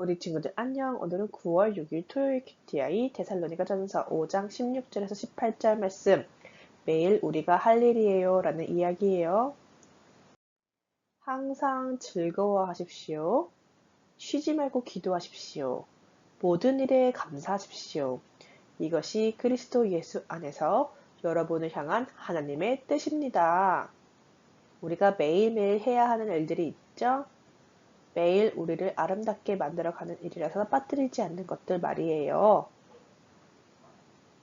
우리 친구들 안녕. 오늘은 9월 6일 토요일 큐티아이 데살로니가 전서 5장 16절에서 18절 말씀. 매일 우리가 할 일이에요. 라는 이야기예요. 항상 즐거워하십시오. 쉬지 말고 기도하십시오. 모든 일에 감사하십시오. 이것이 그리스도 예수 안에서 여러분을 향한 하나님의 뜻입니다. 우리가 매일매일 해야 하는 일들이 있죠? 매일 우리를 아름답게 만들어가는 일이라서 빠뜨리지 않는 것들 말이에요.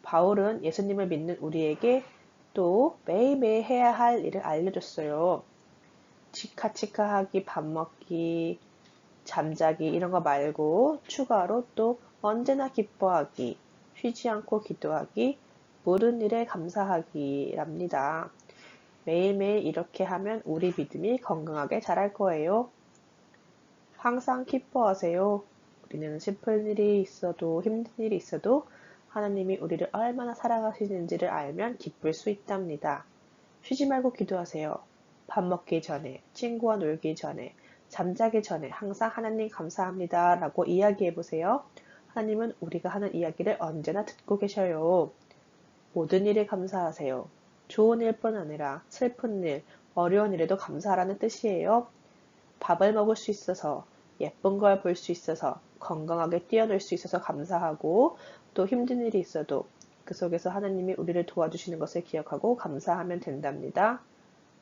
바울은 예수님을 믿는 우리에게 또 매일매일 해야 할 일을 알려줬어요. 치카치카하기, 밥 먹기, 잠자기 이런 거 말고 추가로 또 언제나 기뻐하기, 쉬지 않고 기도하기, 모든 일에 감사하기랍니다. 매일매일 이렇게 하면 우리 믿음이 건강하게 자랄 거예요. 항상 기뻐하세요. 우리는 슬픈 일이 있어도 힘든 일이 있어도 하나님이 우리를 얼마나 사랑하시는지를 알면 기쁠 수 있답니다. 쉬지 말고 기도하세요. 밥 먹기 전에, 친구와 놀기 전에, 잠자기 전에 항상 하나님 감사합니다 라고 이야기해 보세요. 하나님은 우리가 하는 이야기를 언제나 듣고 계셔요. 모든 일에 감사하세요. 좋은 일뿐 아니라 슬픈 일, 어려운 일에도 감사하라는 뜻이에요. 밥을 먹을 수 있어서, 예쁜 걸 볼 수 있어서, 건강하게 뛰어놀 수 있어서 감사하고, 또 힘든 일이 있어도 그 속에서 하나님이 우리를 도와주시는 것을 기억하고 감사하면 된답니다.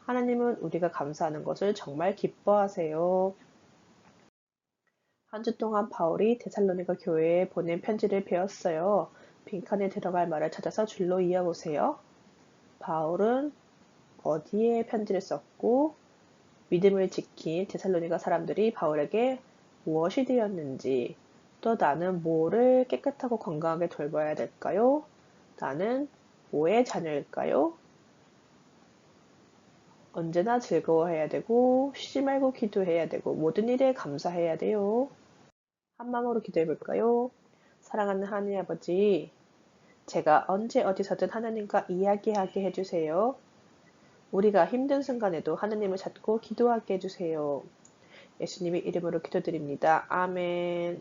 하나님은 우리가 감사하는 것을 정말 기뻐하세요. 한 주 동안 바울이 데살로니가 교회에 보낸 편지를 배웠어요. 빈칸에 들어갈 말을 찾아서 줄로 이어보세요. 바울은 어디에 편지를 썼고 믿음을 지킨 데살로니가 사람들이 바울에게 무엇이 되었는지 또 나는 뭐를 깨끗하고 건강하게 돌봐야 될까요? 나는 뭐의 자녀일까요? 언제나 즐거워해야 되고 쉬지 말고 기도해야 되고 모든 일에 감사해야 돼요. 한 마음으로 기도해 볼까요? 사랑하는 하나님 아버지, 제가 언제 어디서든 하나님과 이야기하게 해주세요. 우리가 힘든 순간에도 하나님을 찾고 기도하게 해주세요. 예수님의 이름으로 기도드립니다. 아멘.